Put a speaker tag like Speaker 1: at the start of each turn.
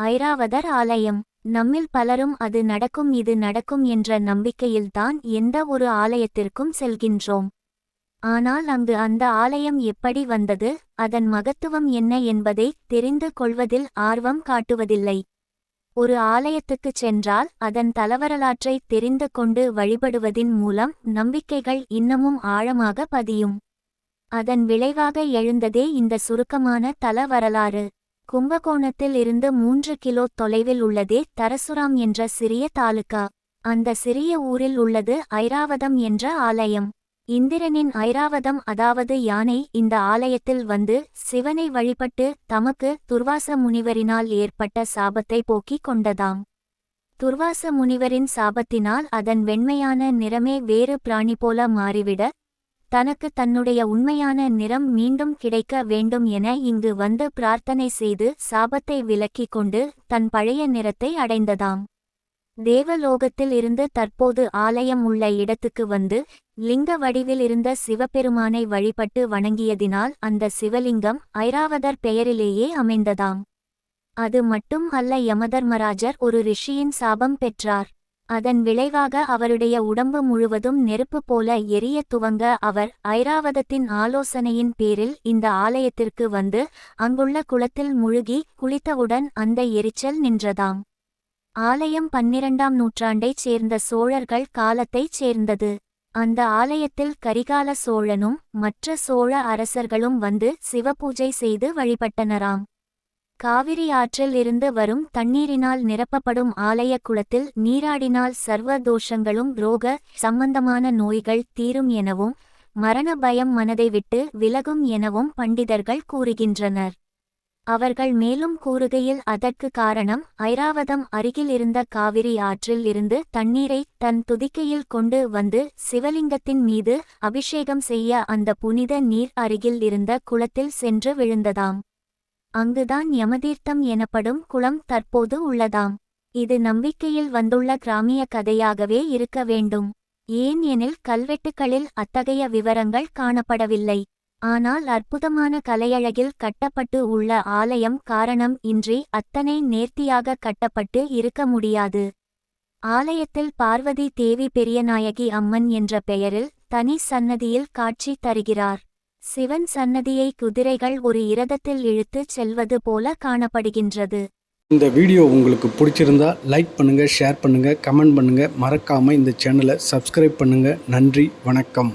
Speaker 1: ஐராவதர் ஆலயம். நம்மில் பலரும் அது நடக்கும் இது நடக்கும் என்ற நம்பிக்கையில்தான் எந்த ஒரு ஆலயத்திற்கும் செல்கின்றோம். ஆனால் அங்கு அந்த ஆலயம் எப்படி வந்தது அதன் மகத்துவம் என்ன என்பதை தெரிந்து கொள்வதில் ஆர்வம் காட்டுவதில்லை. ஒரு ஆலயத்துக்குச் சென்றால் அதன் தலவரலாற்றை தெரிந்து கொண்டு வழிபடுவதின் மூலம் நம்பிக்கைகள் இன்னமும் ஆழமாக பதியும். அதன் விளைவாக எழுந்ததே இந்த சுருக்கமான தல வரலாறு கும்பகோணத்தில் இருந்து மூன்று கிலோ தொலைவில் உள்ளதே தரசுராம் என்ற சிறிய தாலுகா. அந்த சிறிய ஊரில் உள்ளது ஐராவதம் என்ற ஆலயம். இந்திரனின் ஐராவதம் அதாவது யானை இந்த ஆலயத்தில் வந்து சிவனை வழிபட்டு தமக்கு துர்வாச முனிவரினால் ஏற்பட்ட சாபத்தை போக்கிக் கொண்டதாம். துர்வாச முனிவரின் சாபத்தினால் அதன் வெண்மையான நிறமே வேறு பிராணி போல மாறிவிட தனக்கு தன்னுடைய உண்மையான நிறம் மீண்டும் கிடைக்க வேண்டும் என இங்கு வந்து பிரார்த்தனை செய்து சாபத்தை விலக்கிக் கொண்டு தன் பழைய நிறத்தை அடைந்ததாம். தேவலோகத்தில் இருந்து தற்போது ஆலயம் உள்ள இடத்துக்கு வந்து லிங்க வடிவில் இருந்த சிவபெருமானை வழிபட்டு வணங்கியதினால் அந்த சிவலிங்கம் ஐராவதர் பெயரிலேயே அமைந்ததாம். அது மட்டும் அல்ல யமதர்மராஜர் ஒரு ரிஷியின் சாபம் பெற்றார். அதன் விளைவாக அவருடைய உடம்பு முழுவதும் நெருப்பு போல எரிய துவங்க அவர் ஐராவதத்தின் ஆலோசனையின் பேரில் இந்த ஆலயத்திற்கு வந்து அங்குள்ள குளத்தில் முழுகி குளித்தவுடன் அந்த எரிச்சல் நின்றதாம். ஆலயம் பன்னிரண்டாம் நூற்றாண்டைச் சேர்ந்த சோழர்கள் காலத்தைச் சேர்ந்தது. அந்த ஆலயத்தில் கரிகால சோழனும் மற்ற சோழ அரசர்களும் வந்து சிவபூஜை செய்து வழிபட்டனராம். காவிரி ஆற்றில் இருந்து வரும் தண்ணீரினால் நிரப்பப்படும் ஆலய குளத்தில் நீராடினால் சர்வ தோஷங்களும் ரோக சம்பந்தமான நோய்கள் தீரும் எனவும் மரண பயம் மனதை விட்டு விலகும் எனவும் பண்டிதர்கள் கூறுகின்றனர். அவர்கள் மேலும் கூறுகையில் அதற்கு காரணம் ஐராவதம் அருகில் இருந்த காவிரி ஆற்றில் இருந்து தண்ணீரை தன் துதிக்கையில் கொண்டு வந்து சிவலிங்கத்தின் மீது அபிஷேகம் செய்ய அந்த புனித நீர் அருகில் இருந்த குளத்தில் சென்று விழுந்ததாம். அங்குதான் யமதீர்த்தம் எனப்படும் குளம் தற்போது உள்ளதாம். இது நம்பிக்கையில் வந்துள்ள கிராமிய கதையாகவே இருக்க வேண்டும். ஏன் எனில் கல்வெட்டுகளில் அத்தகைய விவரங்கள் காணப்படவில்லை. ஆனால் அற்புதமான கலையழகில் கட்டப்பட்டு உள்ள ஆலயம் காரணம் இன்றி அத்தனை நேர்த்தியாக கட்டப்பட்டு இருக்க முடியாது. ஆலயத்தில் பார்வதி தேவி பெரியநாயகி அம்மன் என்ற பெயரில் தனி சன்னதியில் காட்சி தருகிறார். சிவன் சன்னதியை குதிரைகள் ஒரு இரதத்தில் இழுத்துச் செல்வது போல காணப்படுகின்றது.
Speaker 2: இந்த வீடியோ உங்களுக்கு பிடிச்சிருந்தா லைக் பண்ணுங்கள் ஷேர் பண்ணுங்கள் கமெண்ட் பண்ணுங்கள் மறக்காமல் இந்த சேனலை சப்ஸ்கிரைப் பண்ணுங்கள் நன்றி வணக்கம்.